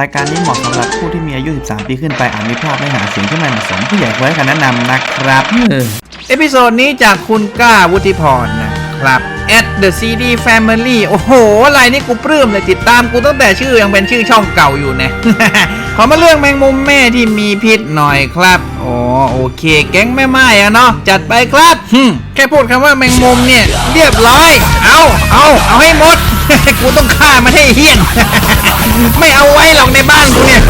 รายการนี้เหมาะสำหรับผู้ที่มีอายุ 13 ปีขึ้นไปอาจมีภาพไม่หาเสียงที่ไม่เหมาะสมผู้ใหญ่ควรให้คำแนะนำนะครับเอพิโซดนี้จากคุณก้าวุฒิพรนะครับ at the CD family โอ้โหลายนี้กูปลื้มเลยติดตามกูตั้งแต่ชื่อยังเป็นชื่อช่องเก่าอยู่นะขอมาเรื่องแมงมุมแม่ที่มีพิษหน่อยครับอ๋อโอเค แก๊งแม่ไม้อะเนาะจัดไปครับแค่พูดคำว่าแมงมุมเนี่ย เรียบร้อย เอาเอาเอาให้หมด กูต้องฆ่ามันให้เฮี้ยน ไม่เอาไว้หรอกในบ้านกูเนี่ย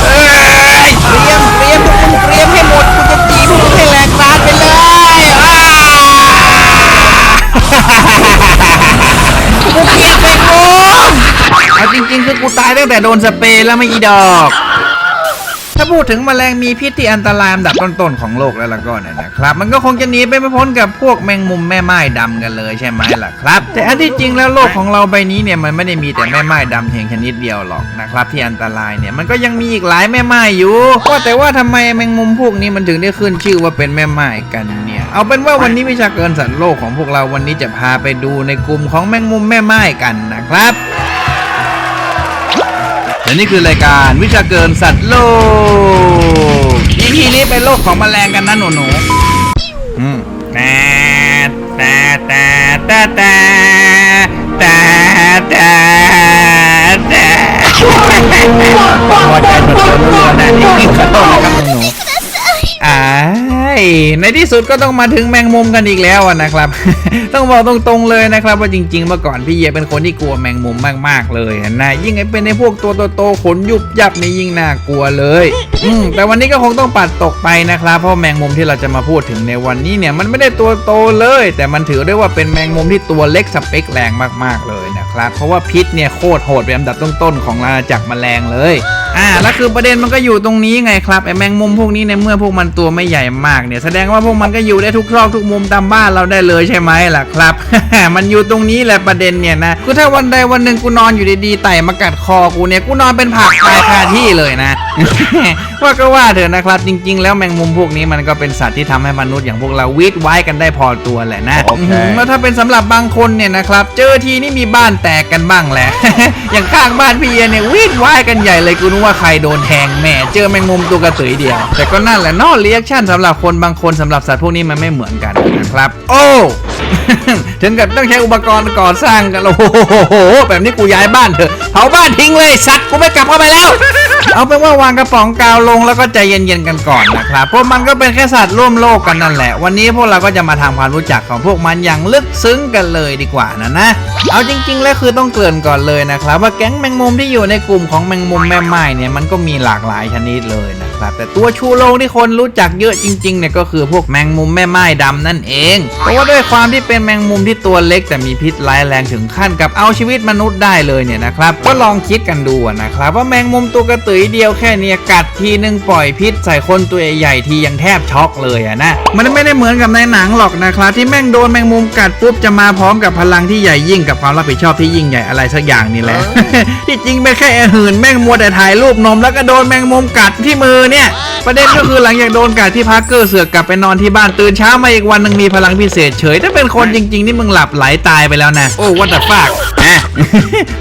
เอ้ยเตรียมเตรียมพวกมึงเตรียมให้หมดกูจะจีพวกมึงให้แหลกลานไปเลยอ้ากูเกลียดแมงมุมเอาจริงๆคือกูตายตั้งแต่โดนสเปรย์แล้วไม่อีดอก ถ้าพูดถึงแมลงมีพิษที่อันตรายอันดับต้นๆของโลกแล้วล่ะก็เนี่ยนะครับ มันก็คงจะหนีไปไม่พ้นกับพวกแมงมุมแม่ไม้ดำกันเลยใช่ไหมล่ะครับ แต่อันที่จริงแล้วโลกของเราใบนี้เนี่ยมันไม่ได้มีแต่แม่ไม้ดำเพียงชนิดเดียวหรอกนะครับ ที่อันตรายเนี่ยมันก็ยังมีอีกหลายแม่ไม้อยู่ว่าแต่ว่าทำไมแมงมุมพวกนี้มันถึงได้ขึ้นชื่อว่าเป็นแม่ไม้กันเนี่ยเอาเป็นว่าวันนี้วิชาเกินสัตว์โลกของพวกเราวันนี้จะพาไปดูในกลุ่มของแมงมุมแม่ไม้กันนะครับ และนี่คือรายการวิชาเกินสัตว์โลกทีนี้เป็นโลกของแมลงกันนะหนูหนูๆอืมแต่แต่แต่แต่แต่แต่แต่แต่พอใจสดๆรัวๆนะนี่ขอโทษนะครับหนูๆอ้าย ในที่สุดก็ต้องมาถึงแมงมุมกันอีกแล้วนะครับ ต้องบอกตรงๆเลยนะครับ ว่าจริงๆเมื่อก่อนพี่เยเป็นคนที่กลัวแมงมุมมากๆเลยนะยิ่งไอ้เป็นในพวกตัวโตๆขนยุบยับนี่ยิ่งน่ากลัวเลยอืมแต่วันนี้ก็คงต้องปัดตกไปนะครับ เพราะแมงมุมที่เราจะมาพูดถึงในวันนี้เนี่ยมันไม่ได้ตัวโตเลย แต่มันถือได้ว่าเป็นแมงมุมที่ตัวเล็กสเปคแรงมากๆเลย นะครับ เพราะว่าพิษเนี่ยโคตรโหดเป็นอันดับต้นๆของอาณาจักรแมลงเลย อ่าแล้วคือประเด็นมันก็อยู่ตรงนี้ไงครับไอ้แมงมุมพวกนี้ในเมื่อพวกมันตัวไม่ใหญ่มากเนี่ยแสดงว่าพวกมันก็อยู่ได้ทุกซอกทุกมุมตามบ้านเราได้เลยใช่ไหมล่ะครับ มันอยู่ตรงนี้แหละประเด็นเนี่ยนะคือถ้าวันใดวันหนึ่งกูนอนอยู่ดีๆไต่มากัดคอกูเนี่ยกูนอนเป็นผักตายคาที่เลยนะ ว่าก็ว่าเถอะนะครับ จริง ๆ แล้วแมงมุมพวกนี้มันก็เป็นสัตว์ที่ทำให้มนุษย์อย่างพวกเราวิตไว้กันได้พอตัวแหละนะโอเคอื้อหือแล้วถ้าเป็นสำหรับบางคนเนี่ยนะครับเจอทีนี่มีบ้านแตกกันบ้างแหละ อย่างข้างบ้านพี่เอเนี่ยวิ่งวายกันใหญ่เลยกูนึกว่าใครโดนแทงแม่เจอแมงมุมตัวกระสือเดียว แต่ก็นั่นแหละนอกเรียกชั่นสำหรับคนบางคนสำหรับสัตว์พวกนี้มันไม่เหมือนกันนะครับ โอ้ถึงกับต้องใช้อุปกรณ์ก่อสร้างกันโอ้โหแบบนี้กูย้ายบ้านเถอะเผาบ้านทิ้งเลยสัตว์กูไม่กลับเข้าไปแล้ว เอาเป็นว่าวางกระป๋องกาวลงแล้วก็ใจเย็นๆกันก่อนนะครับเพราะมันก็เป็นแค่สัตว์ร่วมโลกกันนั่นแหละ วันนี้พวกเราก็จะมาทำความรู้จักของพวกมันอย่างลึกซึ้งกันเลยดีกว่านะนะเอาจริง ๆ แล้วคือต้องเกริ่นก่อนเลยนะครับ ว่าแก๊งแมงมุมที่อยู่ในกลุ่มของแมงมุมแม่ไม้เนี่ยมันก็มีหลากหลายชนิดเลยนะ ครับ แต่ตัวชูโรงที่คนรู้จักเยอะจริงๆเนี่ยก็คือพวกแมงมุมแม่ไม้ดำนั่นเองเพราะว่าด้วยความที่เป็นแมงมุมที่ตัวเล็ก แต่มีพิษร้ายแรงถึงขั้นกับเอาชีวิตมนุษย์ได้เลยเนี่ยนะครับก็ลองคิดกันดูอะนะครับว่าแมงมุมตัวกระตือเดียวแค่เนี้ยกัดทีนึงปล่อยพิษใส่คนตัวใหญ่ๆทียังแทบช็อกเลยอะนะมันไม่ได้เหมือนกับในหนังหรอกนะครับที่แม่งโดนแมงมุมกัดปุ๊บจะมาพร้อมกับพลังที่ใหญ่ยิ่งกับความรับผิดชอบที่ยิ่งใหญ่อะไรสักอย่างนี่แหละที่จริงเป็นแค่หืนแม่งมัวแต่ถ่ายรูปนมแล้วก็โดนแมงมุมกัดที่มือเนี่ย ประเด็นก็คือหลังจากโดนกัดที่พักเกอร์เสือกกลับไปนอนที่บ้านตื่นเช้ามาอีกวันหนึ่งมีพลังพิเศษเฉย ถ้าเป็นคนจริงๆนี่มึงหลับไหลตายไปแล้วนะ โอ้วัตฟาก อะ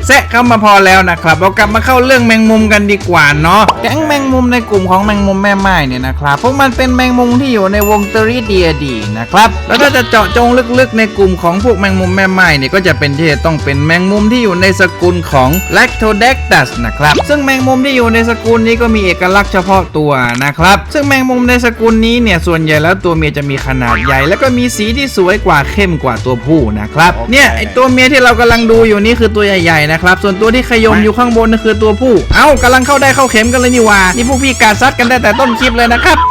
แซะเข้ามาพอแล้วนะครับเรากลับมาเข้าเรื่องแมงมุมกันดีกว่าเนาะแก๊งแมงมุมในกลุ่มของแมงมุมแม่ไม้เนี่ยนะครับพวกมันเป็นแมงมุมที่อยู่ในวงตริเดียดีนะครับแล้วถ้าจะเจาะจงลึกๆในกลุ่มของพวกแมงมุมแม่ไม้เนี่ยก็จะเป็นที่ต้องเป็นแมงมุมที่อยู่ในสกุลของ Lactodectus นะครับซึ่งแมงมุมที่อยู่ในสกุลนี้ก็มีเอกลักษณ์เฉพาะตัวนะครับซึ่งแมงมุมในสกุลนี้เนี่ยส่วนใหญ่แล้วตัวเมียจะมีขนาดใหญ่ แล้วก็มีสีที่สวยกว่าเข้มกว่าตัวผู้นะครับเคเนี่ยไอตัวเมียที่เรากำลังดูอยนี่คือตัวใหญ่ๆนะครับ ส่วนตัวที่ขยมอยู่ข้างบนนั่นคือตัวผู้ เอ้ากำลังเข้าได้เข้าเข็มกันเลยนี่หว่านี่พวกพี่กาดซัดกันได้แต่ต้นคลิปเลยนะครับอืม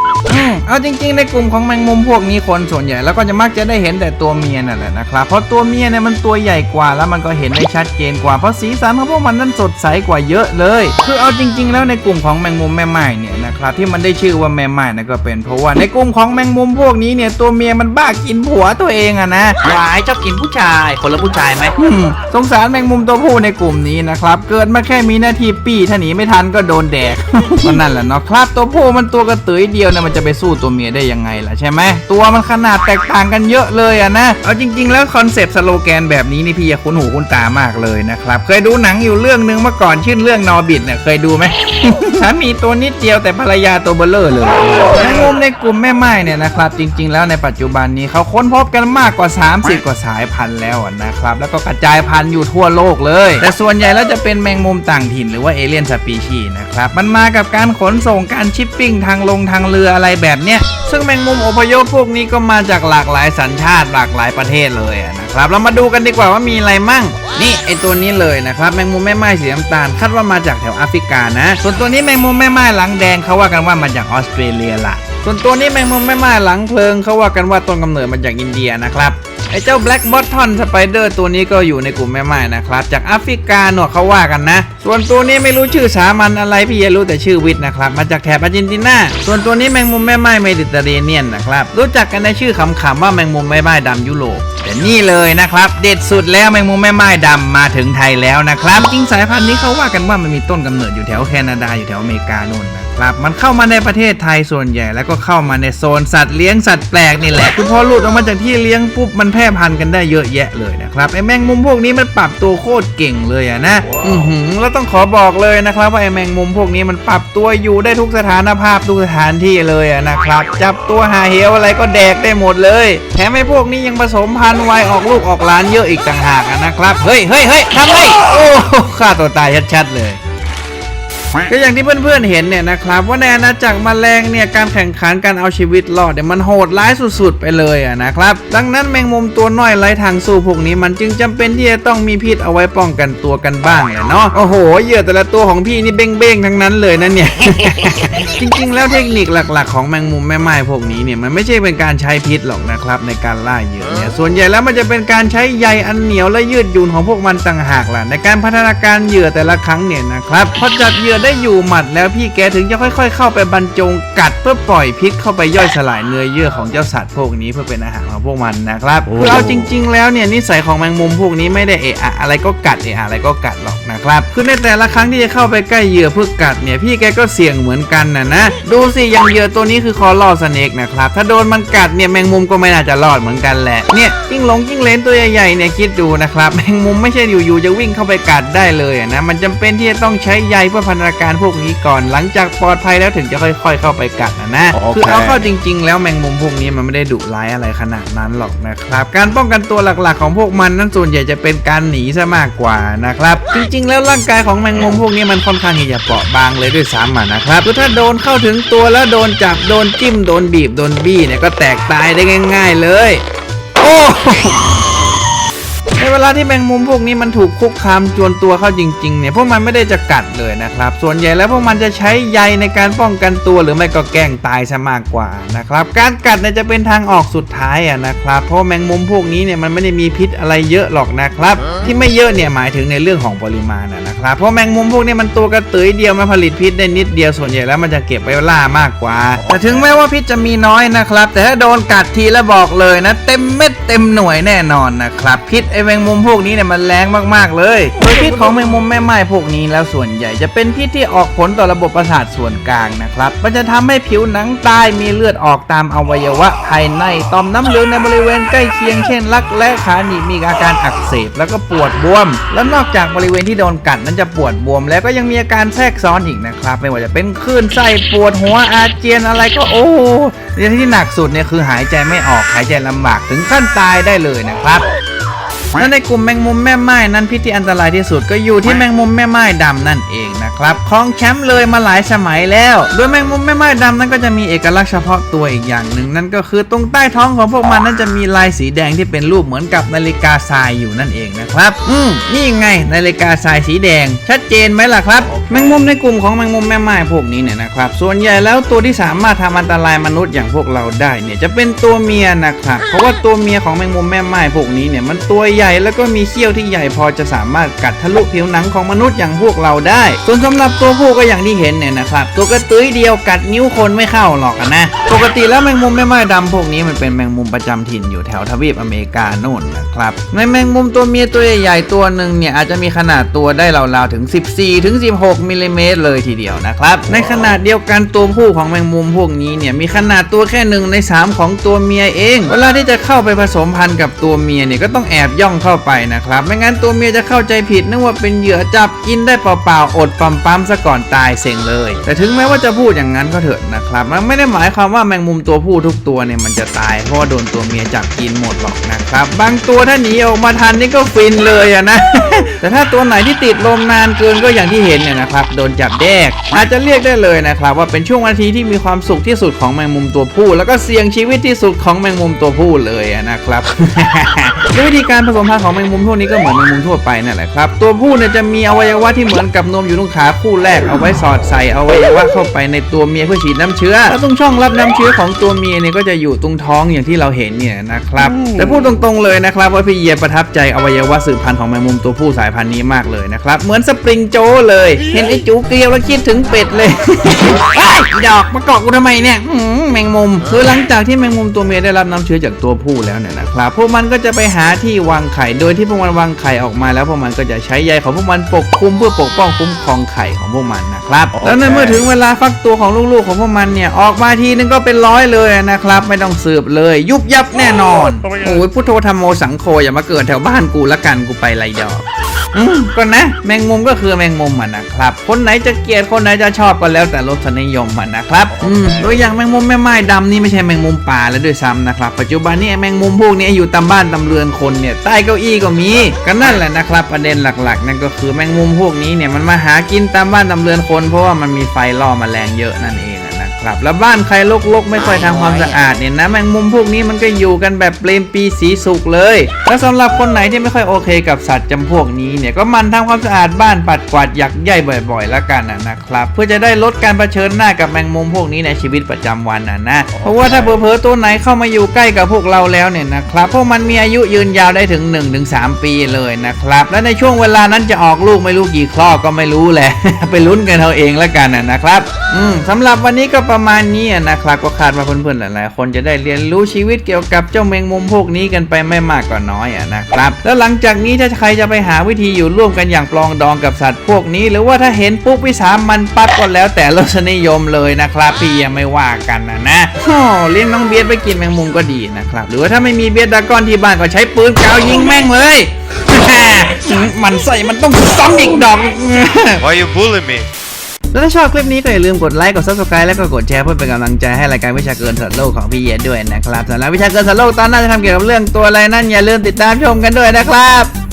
เอาจริงๆ ในกลุ่มของแมงมุมพวกนี้คนส่วนใหญ่แล้วก็จะมักจะได้เห็นแต่ตัวเมียนั่นแหละนะครับ เพราะตัวเมียเนี่ยมันตัวใหญ่กว่าแล้วมันก็เห็นได้ชัดเจนกว่าเพราะสีสันของพวกมันนั้นสดใสกว่าเยอะเลย คือเอาจริง ๆ แล้วในกลุ่มของแมงมุมแม่ไม้เนี่ยนะนะครับที่มันได้ชื่อว่าแม่ไม้นะก็เป็นเพราะว่าในกลุ่มของแมงมุมพวกนี้เนี่ยตัวเมียมันบ้ากินผัวตัวเองอะนะวายชอบกินผู้ชายคนละผู้ชายไหมอืมสงสารแมงมุมตัวผู้ในกลุ่มนี้นะครับเกิดมาแค่มีหน้าที่ปี้ถ้าหนีไม่ทันก็โดนแดกก็นั่นแหละเนาะครับตัวผู้มันตัวกระตือเดียวเนี่ยมันจะไปสู้ตัวเมียได้ยังไงล่ะใช่ไหมตัวมันขนาดแตกต่างกันเยอะเลยอะนะเอาจริง ๆ แล้วคอนเซปต์สโลแกนแบบนี้นี่พี่อยากคุ้นหูคุ้นตามากเลยนะครับเคยดูหนังอยู่เรื่องนึงเมื่อก่อนชื่อเรื่องนอบิดเนี่ยเคยดูไหมสามีตัวนิดเดียวแต่ภรรยาตัวเบลเลอร์เลยแมงมุมในกลุ่มแม่ไม้เนี่ยนะครับจริง ๆ แล้วในปัจจุบันนี้เขาค้นพบกันมากกว่า 30 กว่าสายพันธุ์แล้วอะนะครับแล้วก็กระจายพันธุ์อยู่ทั่วโลกเลย แต่ส่วนใหญ่แล้วจะเป็นแมงมุมต่างถิ่นหรือว่าเอเลี่ยนสปีชีส์นะครับมันมากับการขนส่งการชิปปิ้งทางลงทางเรืออะไรแบบเนี้ยซึ่งแมงมุมอพยพพวกนี้ก็มาจากหลากหลายสัญชาติหลากหลายประเทศเลยนะครับ เรามาดูกันดีกว่าว่ามีอะไรมั่ง นี่ไอตัวนี้เลยนะครับแมงมุมแม่ไม้สีน้ำตาลคาดว่ามาจากแถวแอฟริกานะ ส่วนตัวนี้แมงมุมแม่ไม้หลังแดงเขาว่ากันว่ามาจากออสเตรเลียละส่วนตัวนี้แมงมุมแม่ไม้หลังเพลิงเขาว่ากันว่าต้นกำเนิดมาจากอินเดียนะครับ ไอเจ้า Black Bottom Spider ตัวนี้ก็อยู่ในกลุ่มแม่ไม้นะครับ จากแอฟริกาเนอะเขาว่ากันนะ ส่วนตัวนี้ไม่รู้ชื่อสามัญอะไรพี่ยรู้แต่ชื่อวิทนะครับ มาจากแถบอาร์เจนตินาส่วนตัวนี้แมงมุมแม่ไม้เมดิเตอร์เรเนียนนะครับรู้จักกันในชื่อขำๆว่าแมงมุมแม่ไม้ดำยุโรปแต่นี่เลยนะครับ เด็ดสุดแล้วแมงมุมแม่ไม้ดำมาถึงไทยแล้วนะครับจริงสายพันธุ์นี้เขาว่ากันว่ามันมีต้นกำเนิดอยู่แถวแคนาดาอยู่แถวอเมริกาโน่นนะ ครับ มันเข้ามาในประเทศไทยส่วนใหญ่แล้วก็เข้ามาในโซนสัตว์เลี้ยงสัตว์แปลกนี่แหละคือพอหลุดออกมาจากที่เลี้ยงปุ๊บมันแพร่พันธุ์กันได้เยอะแยะเลยนะครับไอแมงมุมพวกนี้มันปรับตัวโคตรเก่งเลยอะนะอือหือแล้วต้องขอบอกเลยนะครับว่าไอแมงมุมพวกนี้มันปรับตัวอยู่ได้ทุกสถานภาพทุกสถานที่เลยอะนะครับ จับตัวหาเหวอะไรก็แดกได้หมดเลยแถมไอพวกนี้ยังผสมพันธุ์ไวออกลูกออกหลานเยอะอีกต่างหากนะครับ เฮ้ยเฮ้ยเฮ้ยทำไมโอ้ฆ่าตัวตายชัดๆเลย ก็อย่างที่เพื่อนๆเห็นเนี่ยนะครับว่าในอาณาจักรแมลงเนี่ยการแข่งขันการเอาชีวิตรอดเนี่ยมันโหดร้ายสุดๆไปเลยอะนะครับดังนั้นแมงมุมตัวน้อยไร้ทางสู้พวกนี้มันจึงจำเป็นที่จะต้องมีพิษเอาไว้ป้องกันตัวกันบ้างเนาะโอ้โหเหยื่อแต่ละตัวของพี่นี่เบ้งๆทั้งนั้นเลยนะเนี่ยจริงๆ แล้วเทคนิคหลัก ๆ ของแมงมุมแม่ไม้พวกนี้เนี่ยมันไม่ใช่เป็นการใช้พิษหรอกนะครับในการล่าเหยื่อเนี่ยส่วนใหญ่แล้วมันจะเป็นการใช้ใยอันเหนียวและยืดหยุ่นของพวกมันต่างหากล่ะในการพัฒนาการเหยื่อแต่ละครั้งเนี่ยนะครับพอจับเหยื่อได้อยู่หมัดแล้วพี่แกถึงจะค่อย ๆ เข้าไปบรรจงกัดเพื่อปล่อยพิษเข้าไปย่อยสลายเนื้อเยื่อของเจ้าสัตว์พวกนี้เพื่อเป็นอาหารของพวกมันนะครับคือเอาจริง ๆ แล้วเนี่ยนิสัยของแมงมุมพวกนี้ไม่ได้เอะอะอะไรก็กัดเอะอะอะไรก็กัดหรอกนะครับคือในแต่ละครั้งที่จะเข้าไปใกล้เหยื่อเพื่อกัดเนี่ยพี่แกก็เสี่ยงเหมือนกันนะนะดูสิอย่างเหยื่อตัวนี้คือคอล่อสเนกนะครับถ้าโดนมันกัดเนี่ยแมงมุมก็ไม่น่าจะรอดเหมือนกันแหละเนี่ยจิ้งหลงจิ้งเหลนตัวใหญ่ๆเนี่ยคิดดูนะครับแมงมุมไม่ใช่อยู่ๆจะวิ่งเข้าไปกัดได้เลยอะนะมันจำเป็นที่จะต้องใช้ใยเพื่อพัฒนาการพวกนี้ก่อนหลังจากปลอดภัยแล้วถึงจะค่อย ๆ เข้าไปกัดนะนะโอเคคือเอาเข้าจริง ๆ แล้วแมงมุมพวกนี้มันไม่ได้ดุร้ายอะไรขนาดนั้นหรอกนะครับ การป้องกันตัวหลักๆ ของพวกมันนั้นส่วนใหญ่จะเป็นการหนีซะมากกว่านะครับ จริง ๆ แล้วร่างกายของแมงมุมพวกนี้มันค่อนข้างที่จะเปราะบางเลยด้วยซ้ำอะนะครับคือถ้าโดนเข้าถึงตัวแล้วโดนจับโดนจิ้มโดนบีบโดนบี้เนี่ยก็แตกตายได้ง่าย ๆเลย โอ้ ในเวลาที่แมงมุมพวกนี้มันถูกคุกคามจวนตัวเข้าจริงๆเนี่ยพวกมันไม่ได้จะกัดเลยนะครับ ส่วนใหญ่แล้วพวกมันจะใช้ใยในการป้องกันตัวหรือไม่ก็แกล้งตายซะมากกว่านะครับ การกัดเนี่ยจะเป็นทางออกสุดท้ายอะนะครับ เพราะแมงมุมพวกนี้เนี่ยมันไม่ได้มีพิษอะไรเยอะหรอกนะครับ ที่ไม่เยอะเนี่ยหมายถึงในเรื่องของปริมาณนะครับ เพราะแมงมุมพวกนี้มันตัวกระตือเดียวมาผลิตพิษได้นิดเดียวส่วนใหญ่แล้วมันจะเก็บไว้ล่ามากกว่า แต่ถึงแม้ว่าพิษจะมีน้อยนะครับ แต่ถ้าโดนกัดทีแล้วบอกเลยนะ เต็มเม็ดเต็มหน่วยแน่นอนนะครับพิษไอแมมงมุมพวกนี้เนี่ยมันแรงมากๆเลย โดยพิษของแมงมุมแม่ไม้พวกนี้แล้วส่วนใหญ่จะเป็นพิษที่ออกผลต่อระบบประสาทส่วนกลางนะครับ มันจะทำให้ผิวหนังตายมีเลือดออกตามอวัยวะภายในต่อมน้ำเหลืองในบริเวณใกล้เคียงเช่น รักและขาหนีบมีอาการอักเสบแล้วก็ปวดบวม แล้วนอกจากบริเวณที่โดนกัดนั้นจะปวดบวม แล้วก็ยังมีอาการแทรกซ้อนอีกนะครับ ไม่ว่าจะเป็นคลื่นไส้ปวดหัวอาเจียนอะไรก็โอ้เรื่องที่หนักสุดเนี่ยคือหายใจไม่ออกหายใจลำบากถึงขั้นตายได้เลยนะครับ และในกลุ่มแมงมุมแม่ไม้นั้นพิษที่อันตรายที่สุดก็อยู่ที่แมงมุมแม่ไม้ดำนั่นเองนะครับครองแชมป์เลยมาหลายสมัยแล้วโดยแมงมุมแม่ไม้ดำนั้นก็จะมีเอกลักษณ์เฉพาะตัวอีกอย่างหนึ่งนั่นก็คือตรงใต้ท้องของพวกมันนั้นจะมีลายสีแดงที่เป็นรูปเหมือนกับนาฬิกาทรายอยู่นั่นเองนะครับ อืมนี่ไงนาฬิกาทรายสีแดง ชัดเจนไหมล่ะครับแมงมุมในกลุ่มของแมงมุมแม่ไม้พวกนี้เนี่ยนะครับ ส่วนใหญ่แล้วตัวที่สามารถทำอันตรายมนุษย์อย่างพวกเราได้เนี่ยจะเป็นตัวเมียนะครับเพราะว่าตัวเมียของแมงมุมแม่ไม้พวกนี้เนี่ยมันตัวใหญใหญ่แล้วก็มีเขี้ยวที่ใหญ่พอจะสามารถกัดทะลุผิวหนังของมนุษย์อย่างพวกเราได้ ส่วนสำหรับตัวผู้ก็อย่างที่เห็นเนี่ยนะครับ ตัวกระตุ้ยเดียวกัดนิ้วคนไม่เข้าหรอกนะ ปกติแล้วแมงมุมแม่ไม้ดำพวกนี้มันเป็นแมงมุมประจำถิ่นอยู่แถวทวีปอเมริกาโน่นนะครับในแมงมุมตัวเมียตัวใหญ่ๆตัวหนึ่งเนี่ยอาจจะมีขนาดตัวได้ราวๆถึง 14ถึง16มิลลิเมตรเลยทีเดียวนะครับ ในขนาดเดียวกันตัวผู้ของแมงมุมพวกนี้เนี่ยมีขนาดตัวแค่หนึ่งใน 3 ของตัวเมียเอง เวลาที่จะเข้าไปผสมพันธุ์กับตัวเมียเนี่ยก็ต้องแอบย่องเข้าไปนะครับ ไม่งั้นตัวเมียจะเข้าใจผิดนึกว่าเป็นเหยื่อจับกินได้เปล่าๆอดปั๊มปั๊มๆซะก่อนตายเซ็งเลย แต่ถึงแม้ว่าจะพูดอย่างนั้นก็เถอะนะครับมันไม่ได้หมายความว่าแมงมุมตัวผู้ทุกตัวเนี่ยมันจะตายเพราะว่าโดนตัวเมียจับกินหมดหรอกนะครับ บางตัวถ้าหนีออกมาทันนี่ก็ฟินเลยอะนะ แต่ถ้าตัวไหนที่ติดลมนานเกินก็อย่างที่เห็นเนี่ยนะครับโดนจับแดก อาจจะเรียกได้เลยนะครับ ว่าเป็นช่วงนาทีที่มีความสุขที่สุดของแมงมุมตัวผู้ แล้วก็เสี่ยงชีวิตที่สุดของแมงมุมตัวผู้เลยนะครับด้วยวิธีการผสมพันธ์ของแมงมุมพวกนี้ก็เหมือนแมงมุมทั่วไปนั่นแหละครับ ตัวผู้เนี่ยจะมีอวัยวะที่เหมือนกับนมอยู่ตรงขาคู่แรกเอาไว้สอดใส่อวัยวะเข้าไปในตัวเมียเพื่อฉีดน้ำเชื้อแล้วตรงช่องรับน้ำเชื้อของตัวเมียเนี่ยก็จะอยู่ตรงท้องอย่างที่เราเห็นเนี่ยนะครับแต่พูดตรงๆเลยนะครับว่าพี่เยียประทับใจอวัยวะสืบพันธุ์ของแมงมุมตัวผู้สายพันธุ์นี้มากเลยนะครับเหมือนสปริงโจเลย เห็นไอ้จูเกลียวแล้วคิดถึงเป็ดเลยดอกมาเกาะกูทำไมเนี่ยแมงมุมคือหลังจากที่แมงมุมตัวเมียได้รับน้ำเชื้อจากตัวผู้แล้วเนี่ยนะครับพวกมันก็จะไปหาที่วางไข่ โดยที่พวกมันวางไข่ออกมาแล้วพวกมันก็จะใช้ใยของพวกมันปกคลุมเพื่อปกป้องคุ้มครองไข่ของพวกมันนะครับ แล้วในเมื่อถึงเวลาฟักตัวของลูกๆของพวกมันเนี่ยออกมาทีนึงก็เป็นร้อยเลยนะครับ ไม่ต้องสืบเลย ยุบยับแน่นอนโอ้ยพุทโธธรรมโมสังโฆอย่ามาเกิดแถวบ้านกูละกันกูไปไรดอก อืมก็นะ แมงมุมก็คือแมงมุมมันนะครับ คนไหนจะเกลียดคนไหนจะชอบก็แล้วแต่รสนิยมมันนะครับอืมตัวอย่างแมงมุมแม่ไม้ดำนี่ไม่ใช่แมงมุมป่าแล้วด้วยซ้ำนะครับ ปัจจุบันนี้แมงมุมพวกนี้อยู่ตามบ้านตามเรือนคนเนี่ยใต้เก้าอี้ก็มีก็นั่นแหละนะครับประเด็นหลักๆ นั่นก็คือแมงมุมพวกนี้เนี่ยมันมาหากินตามบ้านตามเรือนคน เพราะว่ามันมีไฟล่อแมลงเยอะนั่นเอง ครับแล้วบ้านใครรกๆ ไม่ค่อยทำความสะอาดเนี่ยนะแมงมุมพวกนี้มันก็อยู่กันแบบเปรมปีสีสุขเลย แล้วสำหรับคนไหนที่ไม่ค่อยโอเคกับสัตว์จำพวกนี้เนี่ยก็มันทำความสะอาดบ้านปัดกวาดหยักใยบ่อยๆ แล้วกันนะครับเพื่อจะได้ลดการเผชิญหน้ากับแมงมุมพวกนี้ในชีวิตประจำวันนะนะเพราะว่าถ้าเผลอๆตัวไหนเข้ามาอยู่ใกล้กับพวกเราแล้วเนี่ยนะครับพวกมันมีอายุยืนยาวได้ถึง 1-3 ปีเลยนะครับและในช่วงเวลานั้นจะออกลูกไม่รู้กี่คลอกก็ไม่รู้แหละไปลุ้นกันเอาเองแล้วกันนะครับอืมสำหรับวันนี้ก็ปประมาณนี้นะครับก็คาดว่าเพื่อนๆหลายๆคนจะได้เรียนรู้ชีวิตเกี่ยวกับเจ้าแมงมุมพวกนี้กันไปไม่มากก็น้อยนะครับ แล้วหลังจากนี้ถ้าใครจะไปหาวิธีอยู่ร่วมกันอย่างปลองดองกับสัตว์พวกนี้ หรือว่าถ้าเห็นปุ๊บวิสามันปั๊บก็แล้วแต่รสนิยมเลยนะครับพี่ยังไม่ว่ากันนะนะเลี้ยงน้องเบียดไปกินแมงมุมก็ดีนะครับหรือว่าถ้าไม่มีเบียดดากอนที่บ้านก็ใช้ปืนกาวยิงแม่งเลยมันใส่มันต้องซ้ำอีกดอก Why you bully me? แล้วถ้าชอบคลิปนี้ก็อย่าลืมกดไลค์กด subscribe แล้วก็กดแชร์เพื่อเป็นกำลังใจให้รายการวิชาเกินสัตว์โลกของพี่เย็ดด้วยนะครับสำหรับวิชาเกินสัตว์โลกตอนหน้าจะทำเกี่ยวกับเรื่องตัวอะไรนั่นอย่าลืมติดตามชมกันด้วยนะครับ